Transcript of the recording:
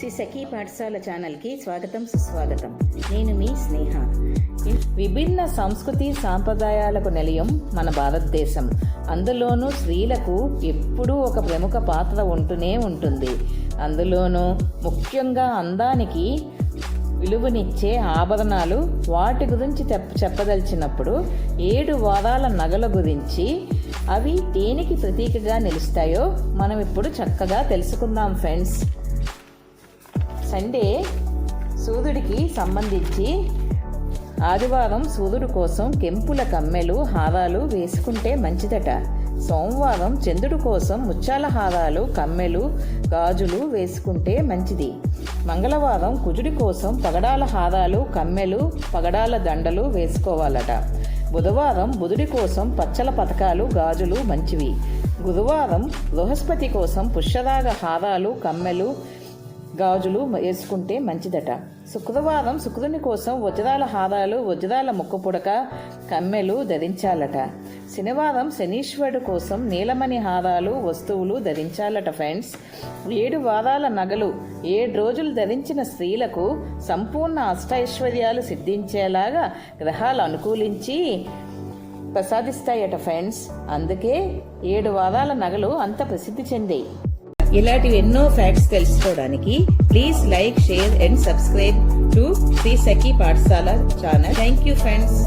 శ్రీ సఖీ పాఠశాల ఛానల్కి స్వాగతం సుస్వాగతం. నేను మీ స్నేహ. విభిన్న సంస్కృతి సాంప్రదాయాలకు నిలయం మన భారతదేశం. అందులోనూ స్త్రీలకు ఎప్పుడూ ఒక ప్రముఖ పాత్ర ఉంటూనే ఉంటుంది. అందులోనూ ముఖ్యంగా అందానికి విలువనిచ్చే ఆభరణాలు వాటి గురించి చెప్ చెప్పదలిచినప్పుడు ఏడు వారాల నగల గురించి అవి దేనికి ప్రతీకగా నిలుస్తాయో మనం ఇప్పుడు చక్కగా తెలుసుకుందాం ఫ్రెండ్స్. సండే సూర్యుడికి సంబంధించి ఆదివారం సూర్యుడు కోసం కెంపుల కమ్మెలు హారాలు వేసుకుంటే మంచిదట. సోమవారం చంద్రుడు కోసం ముత్యాల హారాలు కమ్మెలు గాజులు వేసుకుంటే మంచిది. మంగళవారం కుజుడి కోసం పగడాల హారాలు కమ్మెలు పగడాల దండలు వేసుకోవాలట. బుధవారం బుధుడి కోసం పచ్చల పథకాలు గాజులు మంచివి. గురువారం బృహస్పతి కోసం పుష్యరాగ హారాలు కమ్మెలు గాజులు వేసుకుంటే మంచిదట. శుక్రవారం శుక్రుని కోసం వజ్రాల హారాలు వజ్రాల ముక్కుపుడక కమ్మెలు ధరించాలట. శనివారం శనీశ్వరుడు కోసం నీలమణి హారాలు వస్తువులు ధరించాలట ఫ్రెండ్స్. ఏడు వారాల నగలు ఏడు రోజులు ధరించిన స్త్రీలకు సంపూర్ణ అష్టైశ్వర్యాలు సిద్ధించేలాగా గ్రహాలు అనుకూలించి ప్రసాదిస్తాయట ఫ్రెండ్స్. అందుకే ఏడు వారాల నగలు అంత ప్రసిద్ధి చెందాయి. ఇలాంటివి ఎన్నో ఫ్యాక్ట్స్ తెలుసుకోవడానికి please like share and subscribe to Sri Sakhi పాఠశాల ఛానల్ థ్యాంక్ యూ ఫ్రెండ్స్